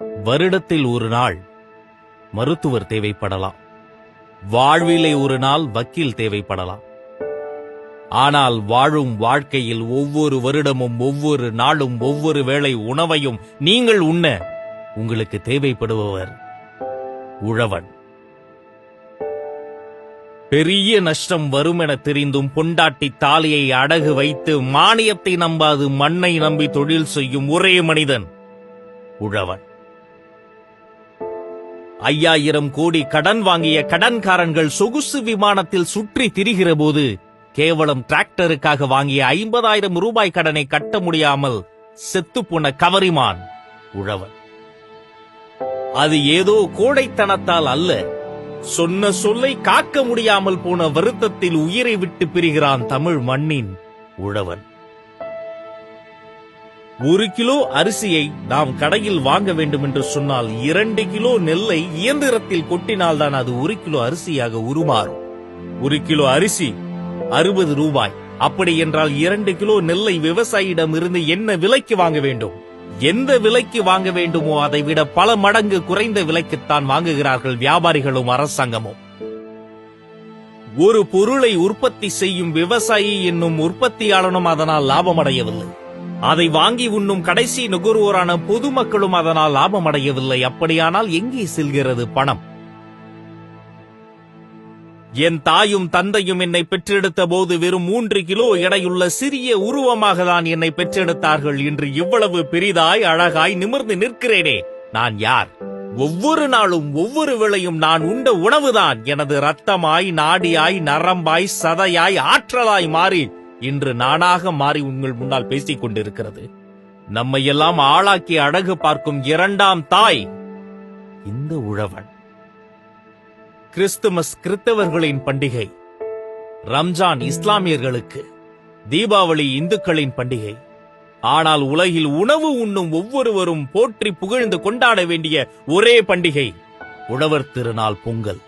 வருடத்தில் ஒரு நாள் மருத்துவர் தேவைப்படலாம். வாழ்விலை ஒரு நாள் வக்கீல் தேவைப்படலாம். ஆனால் வாழும் வாழ்க்கையில் ஒவ்வொரு வருடமும் ஒவ்வொரு நாளும் ஒவ்வொரு வேளை உணவையும் நீங்கள் உண்ண உங்களுக்கு தேவைப்படுபவர் உழவன். பெரிய நஷ்டம் வரும் என தெரிந்தும் பொண்டாட்டி தாலியை அடகு வைத்து மானியத்தை நம்பாது மண்ணை நம்பி தொழில் செய்யும் ஒரே மனிதன் உழவன். ஐயாயிரம் கோடி கடன் வாங்கிய கடன்காரன்கள் சொகுசு விமானத்தில் சுற்றி திரிகிற போது கேவலம் டிராக்டருக்காக வாங்கிய ஐம்பதாயிரம் ரூபாய் கடனை கட்ட முடியாமல் செத்துப்போன கவரிமான் உழவன். அது ஏதோ கோடைத்தனத்தால் அல்ல சொன்ன சொல்லை காக்க முடியாமல் போன வருத்தத்தில் உயிரை விட்டு பிரிகிறான் தமிழ் மண்ணின் உழவன். ஒரு கிலோ அரிசியை நாம் கடையில் வாங்க வேண்டும் என்று சொன்னால் இரண்டு கிலோ நெல்லை இயந்திரத்தில் கொட்டினால் தான் அது ஒரு கிலோ அரிசியாக உருமாறும். ஒரு கிலோ அரிசி அறுபது ரூபாய். அப்படி என்றால் இரண்டு கிலோ நெல்லை விவசாயியிடம் இருந்து என்ன விலைக்கு வாங்க வேண்டும்? எந்த விலைக்கு வாங்க வேண்டுமோ அதை விட பல மடங்கு குறைந்த விலைக்குத்தான் வாங்குகிறார்கள் வியாபாரிகளும் அரசாங்கமும். ஒரு பொருளை உற்பத்தி செய்யும் விவசாயி என்னும் உற்பத்தியாளனும் அதனால் லாபமடையவில்லை. அதை வாங்கி உண்ணும் கடைசி நுகர்வோரான பொதுமக்களும் அதனால் லாபம் அடையவில்லை அப்படியானால் எங்கே செல்கிறது பணம்? என் தாயும் தந்தையும் என்னை பெற்றெடுத்த போது வெறும் மூன்று கிலோ எடையுள்ள சிறிய உருவமாக தான் என்னை பெற்றெடுத்தார்கள் இன்று இவ்வளவு பெரிதாய் அழகாய் நிமிர்ந்து நிற்கிறேனே. நான் யார்? ஒவ்வொரு நாளும் ஒவ்வொரு வேளையும் நான் உண்ட உணவுதான். எனது ரத்தமாய் நாடியாய் நரம்பாய் சதையாய் ஆற்றலாய் மாறி இன்று நானாக மாறி உங்கள் முன்னால் பேசிக் கொண்டிருக்கிறது நம்மையெல்லாம் ஆளாக்கி அழகு பார்க்கும் இரண்டாம் தாய் இந்த உழவன். கிறிஸ்துமஸ் கிறித்தவர்களின் பண்டிகை. ரம்ஜான் இஸ்லாமியர்களுக்கு தீபாவளி இந்துக்களின் பண்டிகை. ஆனால் உலகில் உணவு உண்ணும் ஒவ்வொருவரும் போற்றி புகழ்ந்து கொண்டாட வேண்டிய ஒரே பண்டிகை. உழவர் திருநாள் பொங்கல்.